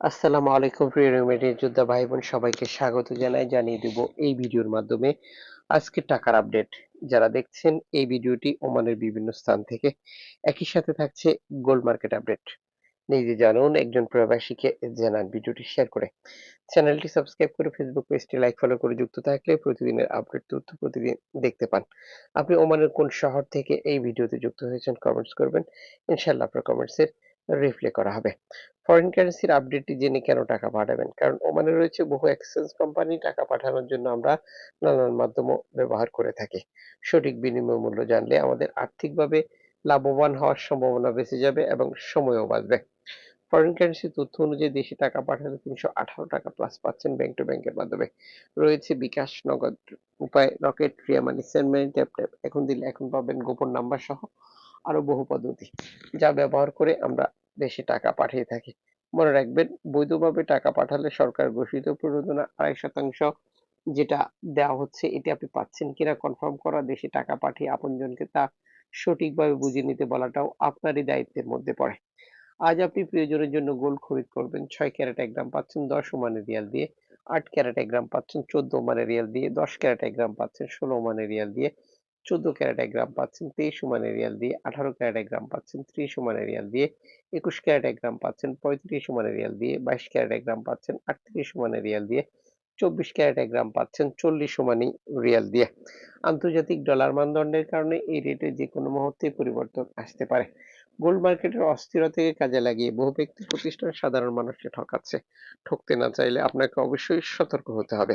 আসসালামু আলাইকুম, প্রিয় রেমেডি যোদ্ধা ভাই বোন সবাইকে স্বাগত জানাই, জানিয়ে দেব এই ভিডিওর মাধ্যমে আজকে টাকার আপডেট। যারা দেখছেন এই ভিডিওটি ওমানের বিভিন্ন স্থান থেকে, একই সাথে থাকছে গোল্ড মার্কেট আপডেট। নিজে জানুন, একজন প্রবাসীকে জানান ভিডিওটি শেয়ার করে। চ্যানেলটি সাবস্ক্রাইব করে ফেসবুক পেজটি লাইক, ফলো করে যুক্ত থাকলে প্রতিদিনের আপডেট, তথ্য প্রতিদিন দেখতে পান। আপনি ওমানের কোন শহর থেকে এই ভিডিওতে যুক্ত হয়েছেন কমেন্টস করবেন। ইনশাল্লাহ আপনার কমেন্টসের রিপ্লাই করা হবে। ফরেন কারেন্সির আপডেটটি জেনে কেন টাকা পাঠাবেন? কারণ ওমানে রয়েছে বহু এক্সচেঞ্জ কোম্পানি টাকা পাঠানোর জন্য আমরা নানান মাধ্যম ব্যবহার করে থাকি। সঠিক বিনিময় মূল্য জানলে আমাদের আর্থিকভাবে লাভবান হওয়ার সম্ভাবনা বেঁচে যাবে এবং সময়ও বাঁচবে। ফরেন কারেন্সি তথ্য অনুযায়ী দেশে টাকা পাঠালে তিনশো আঠারো টাকা প্লাস পাচ্ছেন ব্যাংক টু ব্যাংকের মাধ্যমে। রয়েছে bKash Nagad Upay, Rocket, Ria money send money Tap Tap এখন দিলে এখন পাবেন গোপন নাম্বার সহ আরও বহু পদ্ধতি, যা ব্যবহার করে আমরা দেশে টাকা পাঠিয়ে থাকি। মনে রাখবেন, বৈধভাবে টাকা পাঠালে সরকার ঘোষিত প্রণোদনা আড়াই শতাংশ যেটা দেওয়া হচ্ছে, এটি আপনি পাচ্ছেন কিনা কনফার্ম করা, দেশে টাকা পাঠিয়ে আপনজনকে তা সঠিকভাবে বুঝে নিতে বলাটাও আপনারই দায়িত্বের মধ্যে পড়ে। আজ আপনি প্রিয়জনের জন্য গোল্ড খরিদ করবেন, ছয় ক্যারেট এক গ্রাম পাচ্ছেন, দশ ওমানের রিয়াল দিয়ে, আট ক্যারেট এক গ্রাম পাচ্ছেন, চোদ্দ ওমানের রিয়াল দিয়ে, দশ ক্যারেট এক গ্রাম পাচ্ছেন, ষোলো ওমানের রিয়াল দিয়ে চোদ্দ ক্যারেট এক গ্রাম পাচ্ছেন, তেইশ ওমানের রিয়াল দিয়ে আঠারো ক্যারেট এক গ্রাম পাচ্ছেন, ত্রিশ ওমানের রিয়াল দিয়ে একুশ ক্যারেট এক গ্রাম পাচ্ছেন, পঁয়ত্রিশ ওমানের রিয়াল দিয়ে বাইশ ক্যারেট এক গ্রাম পাচ্ছেন, আটত্রিশ ওমানের রিয়াল দিয়ে চব্বিশ ক্যারেট এক গ্রাম পাচ্ছেন, চল্লিশ ওমানি রিয়াল দিয়ে। আন্তর্জাতিক ডলার মানদণ্ডের কারণে এই রেটে যে কোনো মুহূর্তে পরিবর্তন আসতে পারে। গোল্ড মার্কেটের অস্থিরতাকে কাজে লাগিয়ে বহু ব্যক্তি প্রতিষ্ঠান সাধারণ মানুষকে ঠকাচ্ছে। ঠকতে না চাইলে আপনাকে অবশ্যই সতর্ক হতে হবে।